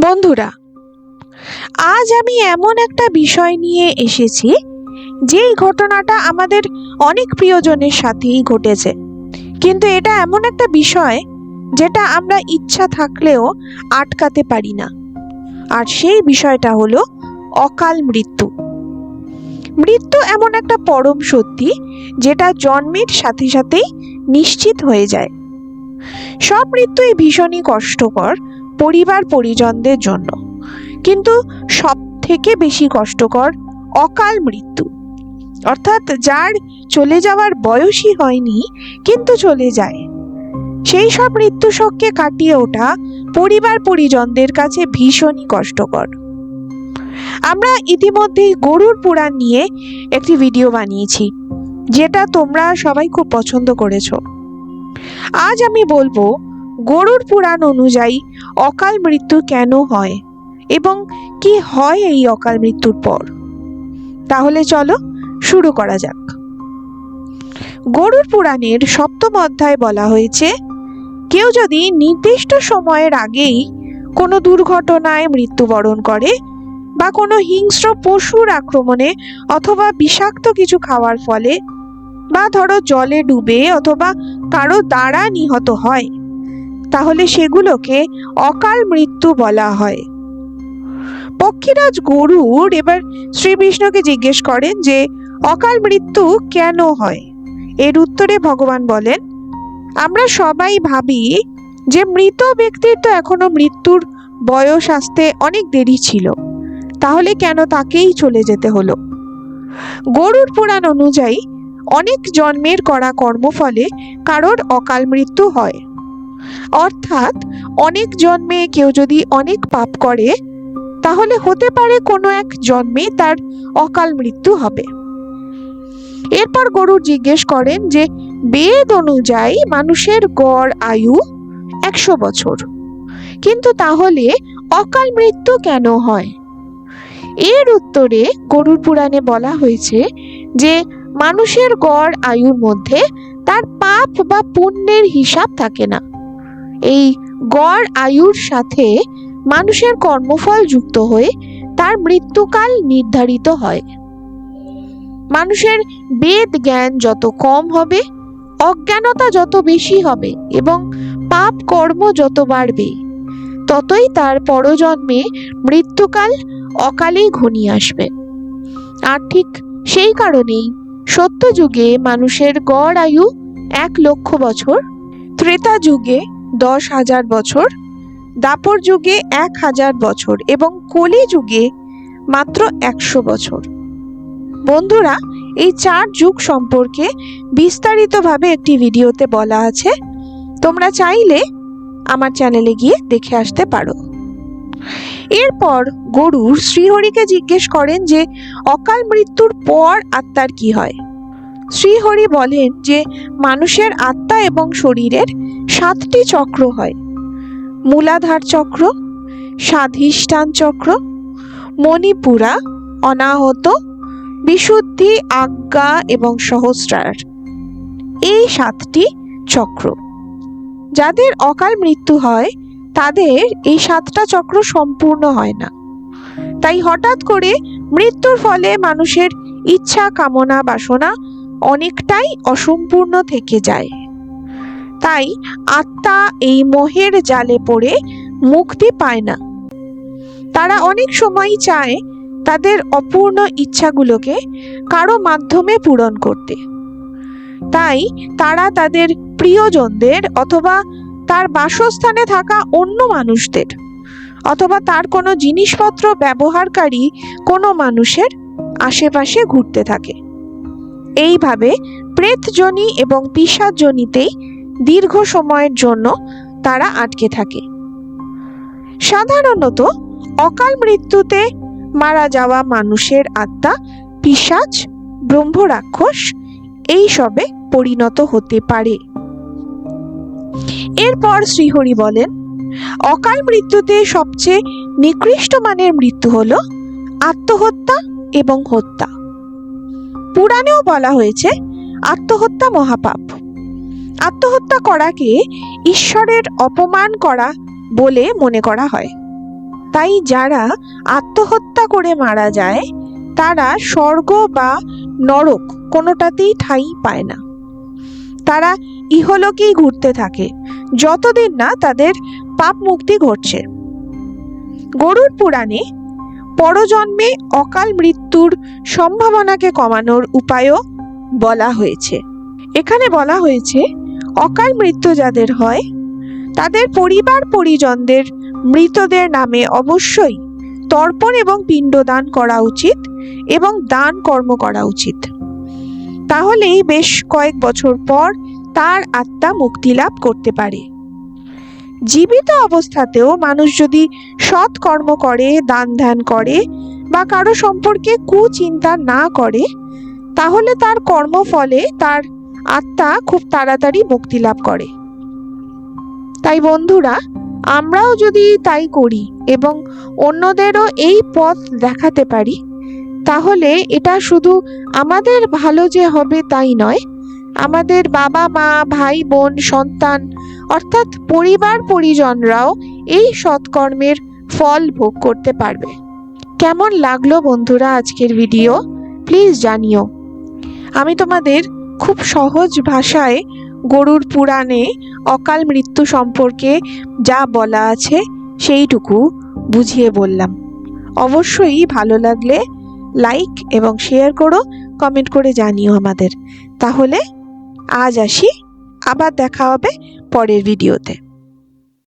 বন্ধুরা, আজ আমি এমন একটা বিষয় নিয়ে এসেছি, যেই ঘটনাটা আমাদের অনেক প্রিয়জনের সাথেই ঘটেছে। কিন্তু এটা এমন একটা বিষয়, যেটা আমরা ইচ্ছা থাকলেও আটকাতে পারি না। আর সেই বিষয়টা হলো অকাল মৃত্যু। মৃত্যু এমন একটা পরম সত্যি, যেটা জন্মের সাথে সাথেই নিশ্চিত হয়ে যায়। সব মৃত্যুই ভীষণই কষ্টকর পরিবার পরিজনদের জন্য। কিন্তু সব থেকে বেশি কষ্টকর অকাল মৃত্যু। অর্থাৎ যার চলে যাওয়ার বয়সই হয়নি, কিন্তু চলে যায়। সেই সব মৃত্যু শোককে কাটিয়ে ওঠা পরিবার পরিজনদের কাছে ভীষণই কষ্টকর। আমরা ইতিমধ্যেই গরুর পুরাণ নিয়ে একটি ভিডিও বানিয়েছি, যেটা তোমরা সবাই খুব পছন্দ করেছ। আজ আমি বলব গরুর পুরাণ অনুযায়ী অকাল মৃত্যু কেন হয়? এবং কি হয় এই অকাল মৃত্যুর পর? তাহলে চলো শুরু করা যাক। গরুর পুরাণের সপ্তম অধ্যায় বলা হয়েছে, কেউ যদি নির্দিষ্ট সময়ের আগেই কোনো দুর্ঘটনায় মৃত্যুবরণ করে বা কোনো হিংস্র পশুর আক্রমণে অথবা বিষাক্ত কিছু খাওয়ার ফলে বা ধরো জলে ডুবে অথবা কারও দ্বারা নিহত হয় তাহলে সেগুলোকে অকাল মৃত্যু বলা হয়। পক্ষীরাজ গরুর এবার শ্রী বিষ্ণুকে জিজ্ঞেস করেন যে, অকাল মৃত্যু কেন হয়? এর উত্তরে ভগবান বলেন, আমরা সবাই ভাবি যে মৃত ব্যক্তির তো এখনও মৃত্যুর বয়স আসতে অনেক দেরি ছিল। তাহলে কেন তাকেই চলে যেতে হলো? গরুর পুরাণ অনুযায়ী অনেক জন্মের করা কর্মফলে কারোর অকাল মৃত্যু হয়। অর্থাৎ অনেক জন্মে কেউ যদি অনেক পাপ করে, তাহলে হতে পারে কোনো এক জন্মে তার অকাল মৃত্যু হবে। এরপর গরু জিজ্ঞেস করেন যে, বেদ অনুযায়ী মানুষের গড় আয়ু একশো বছর। কিন্তু তাহলে অকাল মৃত্যু কেন হয়? এর উত্তরে গরুর পুরাণে বলা হয়েছে যে, মানুষের গড় আয়ুর মধ্যে তার পাপ বা পুণ্যের হিসাব থাকে না। এই গড় আয়ুর সাথে মানুষের কর্মফল যুক্ত হয়ে তার মৃত্যুকাল নির্ধারিত হয়। মানুষের বেদ জ্ঞান যত কম হবে, অজ্ঞানতা যত বেশি হবে এবং পাপ কর্ম যত বাড়বে, ততই তার পরজন্মে মৃত্যুকাল অকালেই ঘনিয়ে আসবে। আর ঠিক সেই কারণেই সত্য যুগে মানুষের গড় আয়ু এক লক্ষ বছর ত্রেতা যুগে দশ হাজার বছর, দাপর যুগে এক হাজার বছর এবং কলি যুগে মাত্র একশো বছর। বন্ধুরা, এই চার যুগ সম্পর্কে বিস্তারিতভাবে একটি ভিডিওতে বলা আছে। তোমরা চাইলে আমার চ্যানেলে গিয়ে দেখে আসতে পারো। এরপর গরুর শ্রীহরিকে জিজ্ঞেস করেন যে, অকাল মৃত্যুর পর আত্মার কি হয়? শ্রীহরি বলেন যে, মানুষের আত্মা এবং শরীরের সাতটি চক্র হয়। মূলাধার চক্র, স্বাধিষ্ঠান চক্র, মণিপুরা, অনাহত, বিশুদ্ধি, আজ্ঞা এবং সহস্রার। এই সাতটি চক্র। যাদের অকাল মৃত্যু হয়, তাদের এই সাতটা চক্র সম্পূর্ণ হয় না। তাই হঠাৎ করে মৃত্যুর ফলে মানুষের ইচ্ছা, কামনা, বাসনা অনেকটাই অসম্পূর্ণ থেকে যায়। তাই আত্মা এই মোহের জালে পড়ে মুক্তি পায় না। তারা অনেক সময় চায় তাদের অপূর্ণ ইচ্ছাগুলোকে কারও মাধ্যমে পূরণ করতে। তাই তারা তাদের প্রিয়জনদের অথবা তার বাসস্থানে থাকা অন্য মানুষদের অথবা তার কোনো জিনিসপত্র ব্যবহারকারী কোনো মানুষের আশেপাশে ঘুরতে থাকে। এইভাবে প্রেতজনী এবং পিসাজনিতেই দীর্ঘ সময়ের জন্য তারা আটকে থাকে। সাধারণত অকাল মৃত্যুতে মারা যাওয়া মানুষের আত্মা পিসাচ ব্রহ্মরাক্ষস এইসবে পরিণত হতে পারে। এরপর শ্রীহরি বলেন, অকাল মৃত্যুতে সবচেয়ে নিকৃষ্ট মানের মৃত্যু হল আত্মহত্যা এবং হত্যা। পুরাণেও বলা হয়েছে, আত্মহত্যা মহাপাপ। আত্মহত্যা করাকে ঈশ্বরের অপমান করা বলে মনে করা হয়। তাই যারা আত্মহত্যা করে মারা যায়, তারা স্বর্গ বা নরক কোনোটাতেই ঠাঁই পায় না। তারা ইহলোকেই ঘুরতে থাকে, যতদিন না তাদের পাপ মুক্তি ঘটছে। গরুর পুরাণে পরজন্মে অকাল মৃত্যুর সম্ভাবনাকে কমানোর উপায়ও বলা হয়েছে। এখানে বলা হয়েছে অকাল মৃত্যু যাদের হয়, তাদের পরিবার পরিজনদের মৃতদের নামে অবশ্যই তর্পণ এবং পিণ্ডদান করা উচিত এবং দান কর্ম করা উচিত। তাহলেই বেশ কয়েক বছর পর তার আত্মা মুক্তি লাভ করতে পারে। জীবিত অবস্থাতেও মানুষ যদি সৎ কর্ম করে, দান ধ্যান করে বা কারও সম্পর্কে কুচিন্তা না করে, তাহলে তার কর্মফলে তার আত্মা খুব তাড়াতাড়ি মুক্তি লাভ করে। তাই বন্ধুরা, আমরাও যদি তাই করি এবং অন্যদেরও এই পথ দেখাতে পারি, তাহলে এটা শুধু আমাদের ভালো যে হবে তাই নয়, আমাদের বাবা মা, ভাই বোন, সন্তান, অর্থাৎ পরিবার পরিজনরাও এই সৎকর্মের ফল ভোগ করতে পারবে। কেমন লাগল বন্ধুরা আজকের ভিডিও? প্লিজ জানিও। আমি তোমাদের খুব সহজ ভাষায় গরুর পুরাণে অকাল মৃত্যু সম্পর্কে যা বলা আছে সেইটুকু বুঝিয়ে বললাম। অবশ্যই ভালো লাগলে লাইক এবং শেয়ার করো, কমেন্ট করে জানিও আমাদের। তাহলে আজ আসি, আবার দেখা হবে পরের ভিডিওতে।